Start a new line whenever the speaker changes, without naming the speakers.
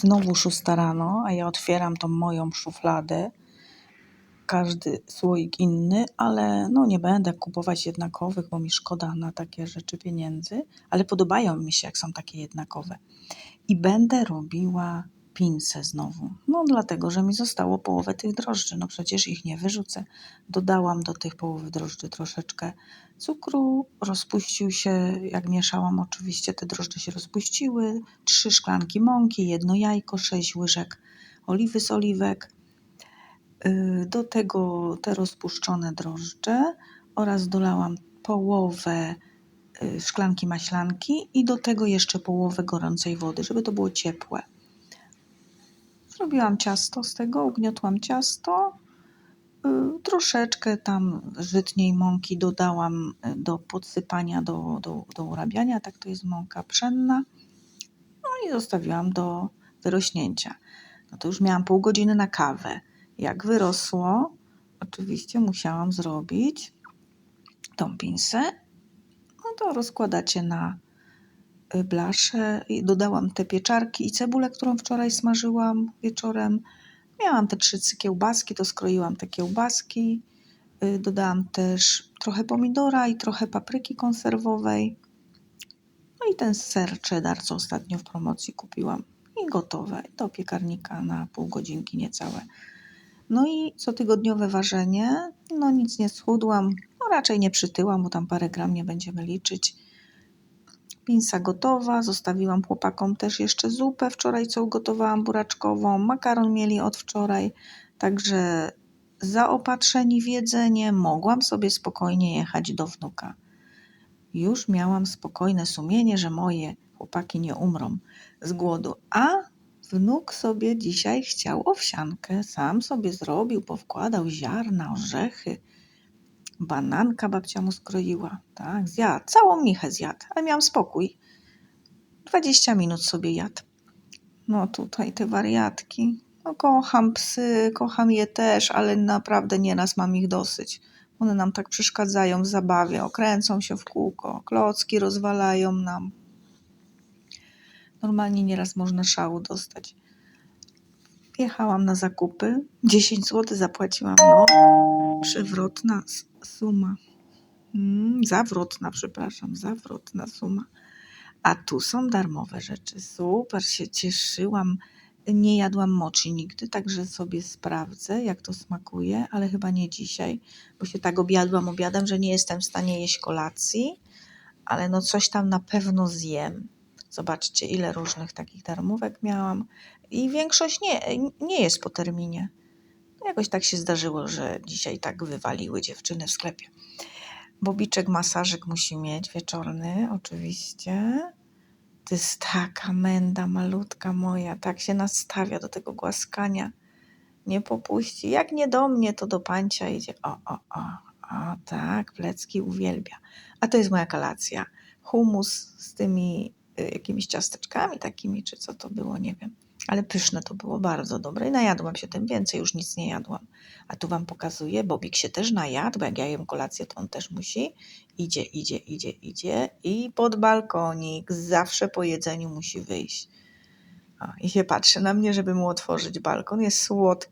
znowu szósta rano, a ja otwieram tą moją szufladę. Każdy słoik inny, ale no nie będę kupować jednakowych, bo mi szkoda na takie rzeczy pieniędzy, ale podobają mi się, jak są takie jednakowe. I będę robiła pince znowu. No dlatego, że mi zostało połowę tych drożdży. No przecież ich nie wyrzucę. Dodałam do tych połowy drożdży troszeczkę cukru. Rozpuścił się, jak mieszałam oczywiście, te drożdże się rozpuściły. Trzy szklanki mąki, jedno jajko, sześć łyżek oliwy z oliwek. Yy, Do tego te rozpuszczone drożdże oraz dolałam połowę yy, szklanki maślanki i do tego jeszcze połowę gorącej wody, żeby to było ciepłe. Zrobiłam ciasto z tego, ugniotłam ciasto. Yy, Troszeczkę tam żytniej mąki dodałam yy, do podsypania, do, do, do urabiania. Tak to jest mąka pszenna. No i zostawiłam do wyrośnięcia. No to już miałam pół godziny na kawę. Jak wyrosło, oczywiście musiałam zrobić tą pinsę. No to rozkładacie na y, blaszę dodałam te pieczarki i cebulę, którą wczoraj smażyłam wieczorem. Miałam te trzy kiełbaski, to skroiłam te kiełbaski. Y, Dodałam też trochę pomidora i trochę papryki konserwowej. No i ten ser cheddar, co ostatnio w promocji kupiłam. I gotowe. Do piekarnika na pół godzinki niecałe. No i cotygodniowe ważenie. No nic nie schudłam. No raczej nie przytyłam, bo tam parę gram nie będziemy liczyć. Pinsa gotowa. Zostawiłam chłopakom też jeszcze zupę wczoraj, co ugotowałam buraczkową. Makaron mieli od wczoraj. Także zaopatrzeni w jedzenie mogłam sobie spokojnie jechać do wnuka. Już miałam spokojne sumienie, że moje chłopaki nie umrą z głodu. A wnuk sobie dzisiaj chciał owsiankę. Sam sobie zrobił, powkładał ziarna, orzechy. Bananka babcia mu skroiła. Tak, zjadł. Całą michę zjadł, ale miałam spokój. 20 minut sobie jadł. No tutaj te wariatki. No kocham psy, kocham je też, ale naprawdę nieraz mam ich dosyć. One nam tak przeszkadzają w zabawie, okręcą się w kółko, klocki rozwalają nam. Normalnie nieraz można szału dostać. Jechałam na zakupy. 10 zł zapłaciłam. No, przewrotna suma. Mm, zawrotna, przepraszam, zawrotna suma. A tu są darmowe rzeczy. Super się cieszyłam. Nie jadłam mochi nigdy, także sobie sprawdzę, jak to smakuje, ale chyba nie dzisiaj, bo się tak objadłam obiadem, że nie jestem w stanie jeść kolacji, ale no coś tam na pewno zjem. Zobaczcie, ile różnych takich darmówek miałam i większość nie, nie jest po terminie. Jakoś tak się zdarzyło, że dzisiaj tak wywaliły dziewczyny w sklepie. Bobiczek masażyk musi mieć, wieczorny oczywiście. To jest taka menda malutka moja, tak się nastawia do tego głaskania. Nie popuści. Jak nie do mnie, to do pancia idzie. O, o, o, o, tak, plecki uwielbia. A to jest moja kolacja. Humus z tymi jakimiś ciasteczkami takimi, czy co to było, nie wiem. Ale pyszne to było, bardzo dobre i najadłam się tym więcej, już nic nie jadłam. A tu wam pokazuję, Bobik się też najadł, bo jak ja jem kolację, to on też musi. Idzie, idzie, idzie, idzie i pod balkonik, zawsze po jedzeniu musi wyjść. O, I się patrzy na mnie, żeby mu otworzyć balkon, jest słodki.